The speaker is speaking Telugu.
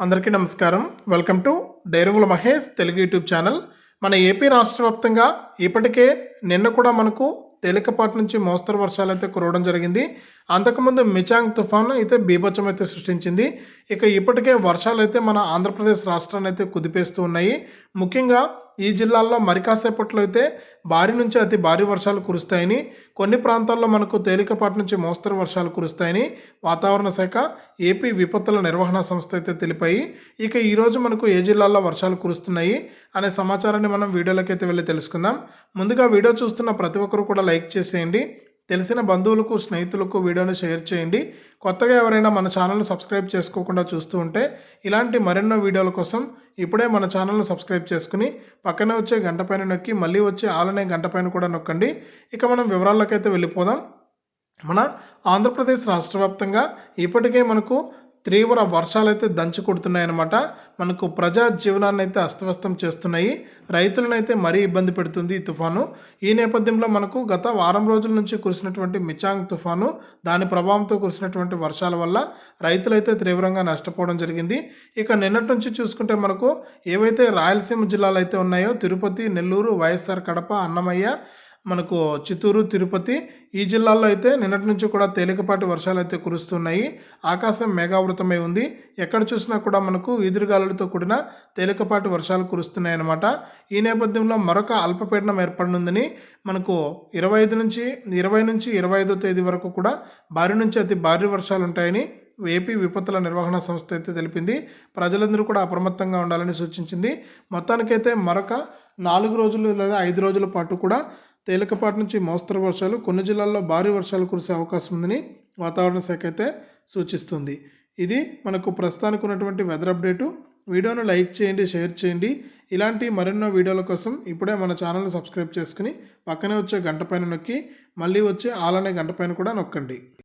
అందరికీ నమస్కారం. Welcome to Dairangula Mahesh Telugu YouTube channel. మన ఏపీ రాష్ట్ర వ్యాప్తంగా ఇప్పటికే నిన్న కూడా మనకు తేలికపాటి నుంచి మోస్తరు వర్షాలు అయితే కురవడం జరిగింది. అంతకుముందు మిచాంగ్ తుఫాను అయితే బీభత్సం అయితే సృష్టించింది. ఇక ఇప్పటికే వర్షాలు అయితే మన ఆంధ్రప్రదేశ్ రాష్ట్రాన్ని అయితే కుదిపేస్తూ ఉన్నాయి. ముఖ్యంగా ఈ జిల్లాల్లో మరికాసేపట్లో అయితే భారీ నుంచి అతి భారీ వర్షాలు కురుస్తాయని కొన్ని ప్రాంతాల్లో మనకు తేలికపాటి నుంచి మోస్తరు వర్షాలు కురుస్తాయని వాతావరణ శాఖ ఏపీ విపత్తుల నిర్వహణ సంస్థ అయితే తెలిపాయి. ఇక ఈరోజు మనకు ఏ జిల్లాల్లో వర్షాలు కురుస్తున్నాయి అనే సమాచారాన్ని మనం వీడియోలోకి అయితే వెళ్ళి తెలుసుకుందాం. ముందుగా వీడియో చూస్తున్న ప్రతి ఒక్కరు కూడా లైక్ చేసేయండి. తెలిసిన బంధువులకు స్నేహితులకు వీడియోను షేర్ చేయండి. కొత్తగా ఎవరైనా మన ఛానల్ను సబ్స్క్రైబ్ చేసుకోకుండా చూస్తూ ఉంటే ఇలాంటి మరెన్నో వీడియోల కోసం ఇప్పుడే మన ఛానల్ను సబ్స్క్రైబ్ చేసుకుని పక్కనే వచ్చే గంట పైన నొక్కి మళ్ళీ వచ్చే ఆలనే గంట పైన కూడా నొక్కండి. ఇక మనం వివరాల్లోకైతే వెళ్ళిపోదాం. మన ఆంధ్రప్రదేశ్ రాష్ట్ర వ్యాప్తంగా ఇప్పటికే మనకు తీవ్ర వర్షాలు అయితే దంచి కొడుతున్నాయన్నమాట. మనకు ప్రజా జీవనాన్ని అయితే అస్తవ్యస్తం చేస్తున్నాయి. రైతులనైతే మరీ ఇబ్బంది పెడుతుంది ఈ తుఫాను. ఈ నేపథ్యంలో మనకు గత వారం రోజుల నుంచి కురిసినటువంటి మిచాంగ్ తుఫాను దాని ప్రభావంతో కురిసినటువంటి వర్షాల వల్ల రైతులైతే తీవ్రంగా నష్టపోవడం జరిగింది. ఇక నిన్నటి నుంచి చూసుకుంటే మనకు ఏవైతే రాయలసీమ జిల్లాలు అయితే ఉన్నాయో తిరుపతి నెల్లూరు వైఎస్ఆర్ కడప అన్నమయ్య మనకు చిత్తూరు తిరుపతి ఈ జిల్లాల్లో అయితే నిన్నటి నుంచి కూడా తేలికపాటి వర్షాలు అయితే కురుస్తున్నాయి. ఆకాశం మేఘావృతమై ఉంది. ఎక్కడ చూసినా కూడా మనకు ఈదురుగాలులతో కూడిన తేలికపాటి వర్షాలు కురుస్తున్నాయి అన్నమాట ఈ నేపథ్యంలో మరొక అల్పపీడనం ఏర్పడనుందని మనకు ఇరవై ఐదు నుంచి ఇరవై నుంచి ఇరవై ఐదో తేదీ వరకు కూడా భారీ నుంచి అతి భారీ వర్షాలు ఉంటాయని ఏపీ విపత్తుల నిర్వహణ సంస్థ అయితే తెలిపింది. ప్రజలందరూ కూడా అప్రమత్తంగా ఉండాలని సూచించింది. మొత్తానికైతే మరొక నాలుగు రోజులు లేదా ఐదు రోజుల పాటు కూడా తేలికపాటి నుంచి మోస్తరు వర్షాలు కొన్ని జిల్లాల్లో భారీ వర్షాలు కురిసే అవకాశం ఉందని వాతావరణ శాఖ అయితే సూచిస్తుంది. ఇది మనకు ప్రస్తుతానికి ఉన్నటువంటి వెదర్ అప్డేటు. వీడియోను లైక్ చేయండి షేర్ చేయండి. ఇలాంటి మరెన్నో వీడియోల కోసం ఇప్పుడే మన ఛానల్ని సబ్స్క్రైబ్ చేసుకుని పక్కనే వచ్చే గంట పైన నొక్కి మళ్ళీ వచ్చే ఆలనే గంట పైన కూడా నొక్కండి.